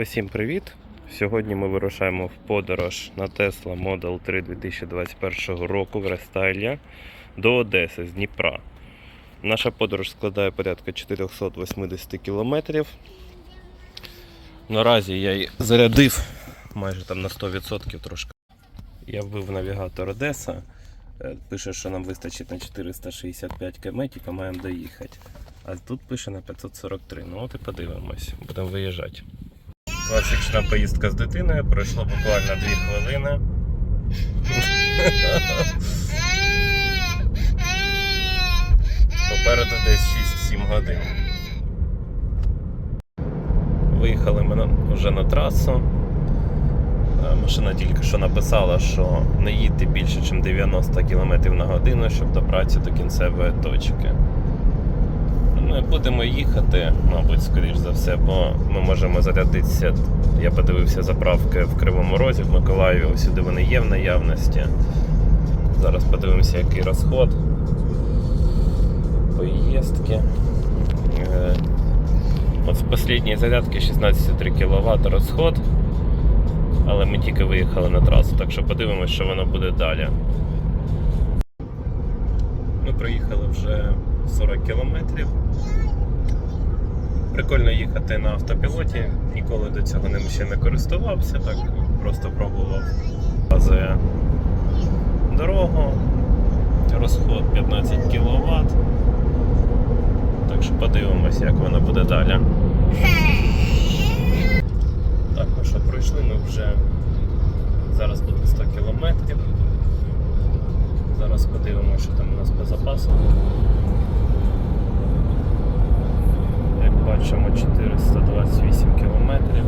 Усім привіт! Сьогодні ми вирушаємо в подорож на Tesla Model 3 2021 року в рестайлі до Одеси з Дніпра. Наша подорож складає порядка 480 кілометрів. Наразі я її зарядив майже там на 100% трошки. Я вбив навігатор Одеса. Е, Пише, що нам вистачить на 465 км, тільки маємо доїхати. А тут пише на 543. Ну от і подивимось, будемо виїжджати. Класична поїздка з дитиною, пройшло буквально 2 хвилини. Попереду десь 6-7 годин. Виїхали ми вже на трасу. Е, Машина тільки що написала, що не їдьте більше, ніж 90 км на годину, щоб добратися до кінцевої точки. Ми будемо їхати, мабуть, скоріш за все, бо ми можемо зарядитися. Я подивився заправки в Кривому Розі, в Миколаєві, усюди вони є в наявності. Зараз подивимося, який розход поїздки. Е, От з останньої зарядки 16,3 кВт розход, але ми тільки виїхали на трасу, так що подивимося, що воно буде далі. Ми проїхали вже 40 кілометрів. Прикольно їхати на автопілоті. Ніколи до цього ним ще не користувався, так просто пробував. Показує дорогу, розход 15 кВт. Так що подивимося, як воно буде далі. Так, ну що, пройшли ми вже зараз буде 100 кілометрів. Зараз подивимося, що там у нас по запасу. Як бачимо, 428 кілометрів.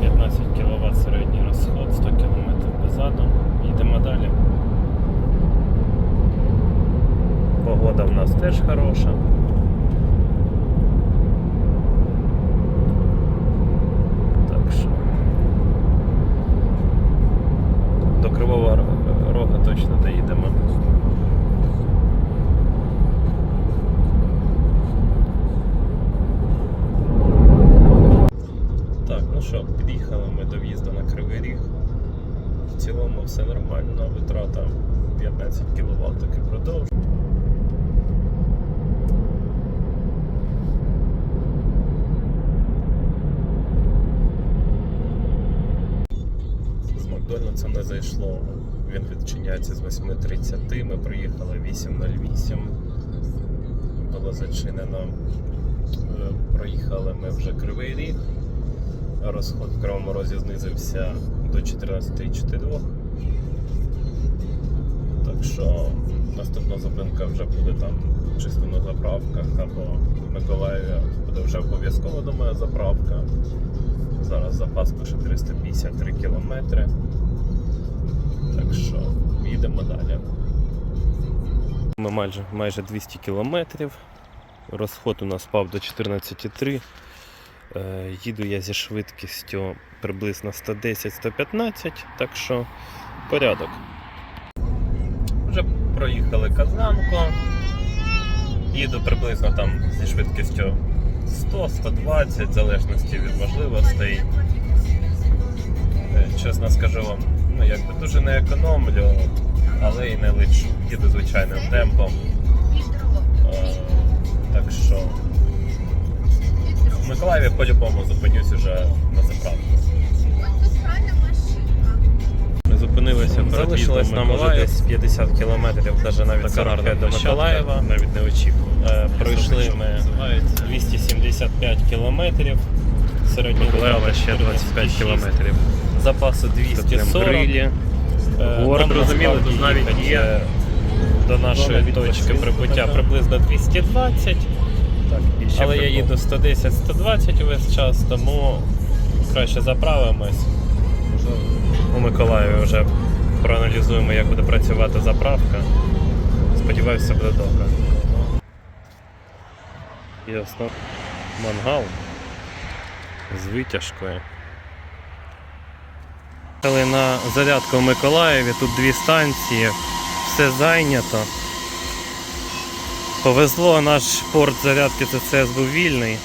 15 кВт середній розход, 100 км позаду. Їдемо далі. В нас теж хороша. Так що до Кривого Рога точно доїдемо. Так, ну що, під'їхали ми до в'їзду на Кривий Ріг. В цілому все нормально, витрата 15 кВт таки продовжує. З Макдональдса не зайшло. Він відчиняється з 8.30. Ми приїхали 8.08. Було зачинено. Е, Проїхали ми вже Кривий Ріг. Розход в Кривому Розі знизився до 14,4. Так що наступна зупинка вже буде там чисто на заправках або Миколаєві буде вже обов'язково, думаю, заправка. Зараз запас пише 353 кілометри. Так що їдемо далі. Ми майже, майже 200 кілометрів. Розход у нас впав до 14,3. Е, Їду я зі швидкістю приблизно 110-115, так що порядок. Вже проїхали Казанку. Їду приблизно там зі швидкістю 100-120, в залежності від можливостей. Е, Чесно скажу вам, ну якби дуже не економлю, але і не лечу. Їду звичайним темпом. Е, Так що в Миколаєві по-любому зупинюсь уже на заправку. Ми зупинилися перед Залишилось в'їздом нам уже Миколаїв. десь 50 кілометрів, навіть навіть Така 45 до площадка, Миколаєва. навіть не очікував. Е, Пройшли ми 275 кілометрів. Середній Миколаєва ще 25 кілометрів. Запаси 240. прям грилі. Е, нам тут навіть є е, до нашої точки прибуття приблизно 220. Так, і Але я їду 110-120 увесь час, тому краще заправимось. У Миколаєві вже проаналізуємо, як буде працювати заправка. Сподіваюся, буде добре. Ясно. Мангал з витяжкою. Їхали на зарядку в Миколаєві, тут дві станції, все зайнято. Повезло, наш порт зарядки ЦЦС був вільний.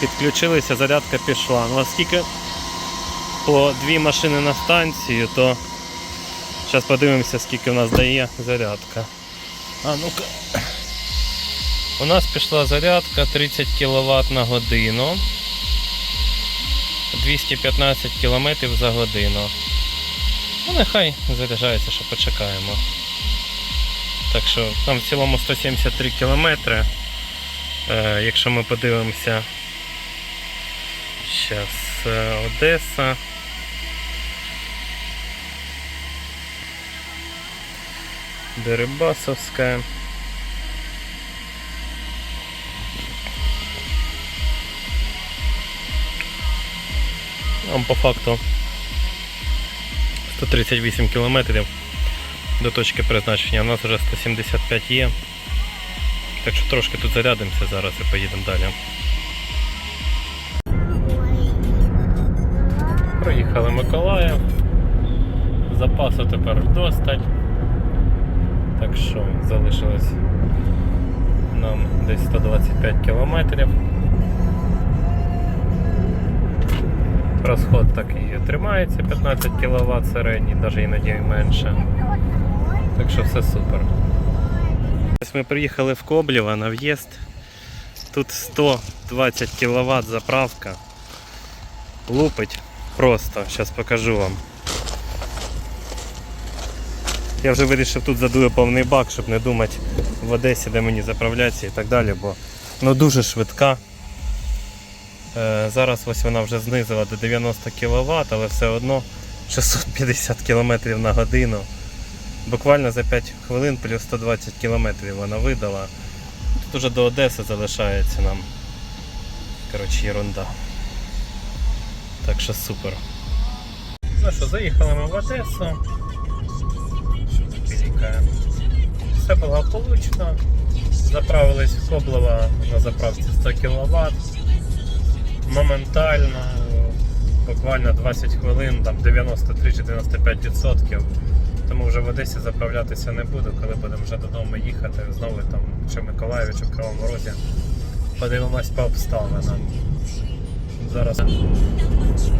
підключилися, зарядка пішла. Ну, оскільки по дві машини на станцію, то зараз подивимося, скільки в нас дає зарядка. А ну-ка. У нас пішла зарядка 30 кВт на годину. 215 км за годину. Ну, нехай заряджається, що почекаємо. Так що там в цілому 173 кілометри. Е, якщо ми подивимося зараз Одеса. Дерибасовська. Там по факту 138 кілометрів до точки призначення. У нас вже 175 є. Так що трошки тут зарядимося зараз і поїдемо далі. Проїхали Миколаїв. Запасу тепер достать. Так що залишилось нам десь 125 кілометрів. Розход так і тримається 15 кВт середній, навіть іноді менше. Так що все супер. Ось ми приїхали в Коблєво на в'їзд. Тут 120 кВт заправка. Лупить просто. Зараз покажу вам. Я вже вирішив тут задую повний бак, щоб не думати в Одесі, де мені заправлятися і так далі, бо ну, дуже швидка. Е, зараз ось вона вже знизила до 90 кВт, але все одно 650 км на годину. Буквально за 5 хвилин плюс 120 км вона видала. Тут уже до Одеси залишається нам. Коротше, ерунда. Так що супер. Ну що, заїхали ми в Одесу. Що тут пілікає? Все благополучно. Заправились в Коблево на заправці 100 кВт. Моментально, буквально 20 хвилин, там 93 чи 95%. Тому вже в Одесі заправлятися не буду, коли будемо вже додому їхати, знову там чи Миколаєві, чи в Кривому Розі. Подивимось по обставинам. Зараз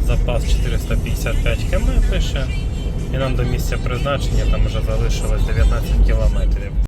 запас 455 км пише. І нам до місця призначення там вже залишилось 19 кілометрів.